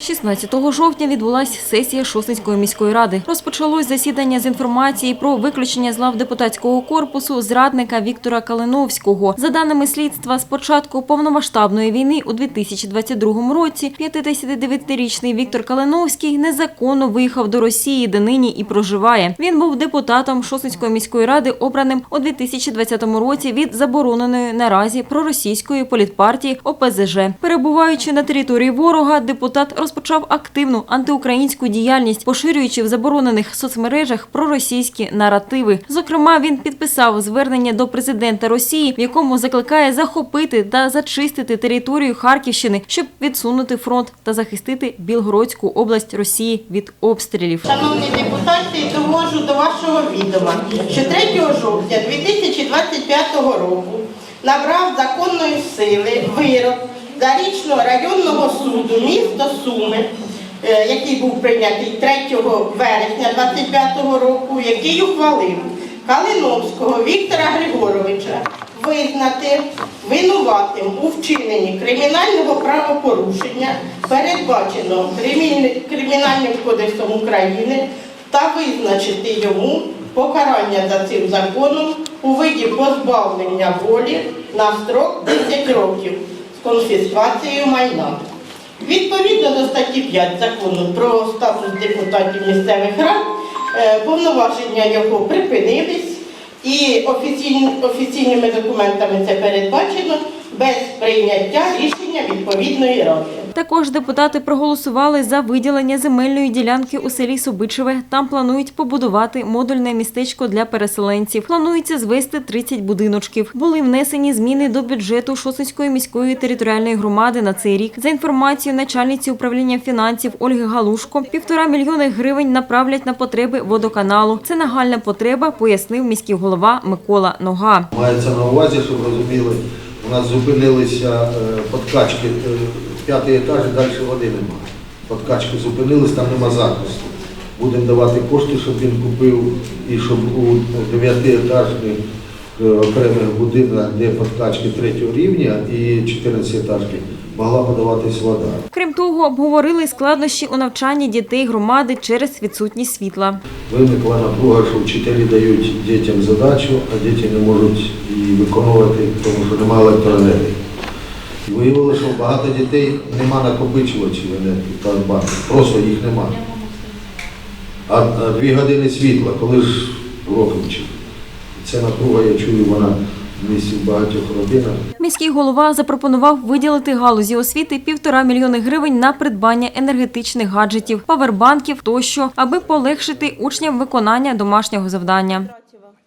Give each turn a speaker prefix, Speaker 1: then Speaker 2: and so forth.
Speaker 1: 16 жовтня відбулася сесія Шосницької міської ради. Розпочалось засідання з інформації про виключення з лав депутатського корпусу зрадника Віктора Калиновського. За даними слідства, з початку повномасштабної війни у 2022 році 59-річний Віктор Калиновський незаконно виїхав до Росії, де нині і проживає. Він був депутатом Шосницької міської ради, обраним у 2020 році від забороненої наразі проросійської політпартії ОПЗЖ. Перебуваючи на території ворога, депутат розпочав активну антиукраїнську діяльність, поширюючи в заборонених соцмережах проросійські наративи. Зокрема, він підписав звернення до президента Росії, в якому закликає захопити та зачистити територію Харківщини, щоб відсунути фронт та захистити Білгородську область Росії від обстрілів.
Speaker 2: Шановні депутати, довожу до вашого відома, що 3 жовтня 2025 року набрав законної сили вирок Зарічного районного суду міста Суми, е, який був прийнятий 3 вересня 2025 року, який ухвалив Калиновського Віктора Григоровича визнати винуватим у вчиненні кримінального правопорушення, передбаченого Кримінальним кодексом України, та визначити йому покарання за цим законом у виді позбавлення волі на строк 10 років конфіскацією майна. Відповідно до статті 5 закону про статус депутатів місцевих рад, е, повноваження його припинились, і офіційні- офіційними документами це передбачено без прийняття рішення відповідної ради.
Speaker 1: Також депутати проголосували за виділення земельної ділянки у селі Собичеве. Там планують побудувати модульне містечко для переселенців. Планується звести 30 будиночків. Були внесені зміни до бюджету Шосинської міської територіальної громади на цей рік. За інформацією начальниці управління фінансів Ольги Галушко, півтора мільйони гривень направлять на потреби водоканалу. Це нагальна потреба, пояснив міський голова Микола Нога.
Speaker 3: Мається на увазі, щоб розуміли, у нас зупинилися е, подкачки, е, п'ятий етаж далі води немає. Подкачки зупинились, там нема захисту. Будемо давати кошти, щоб він купив і щоб у дев'ятиетажний окремих будинках, де подкачки третього рівня і 14 етажки, могла подаватись вода.
Speaker 1: Крім того, обговорили складнощі у навчанні дітей громади через відсутність світла.
Speaker 3: Виникла напруга, що вчителі дають дітям задачу, а діти не можуть її виконувати, тому що немає електроенергії. Виявилося, що багато дітей нема накопичувачів енергії та банків, просто їх нема. А дві години світла, коли ж уроки вчити. Це напруга, я чую, вона в місті в багатьох родинах.
Speaker 1: Міський голова запропонував виділити галузі освіти півтора мільйони гривень на придбання енергетичних гаджетів, павербанків тощо, аби полегшити учням виконання домашнього завдання.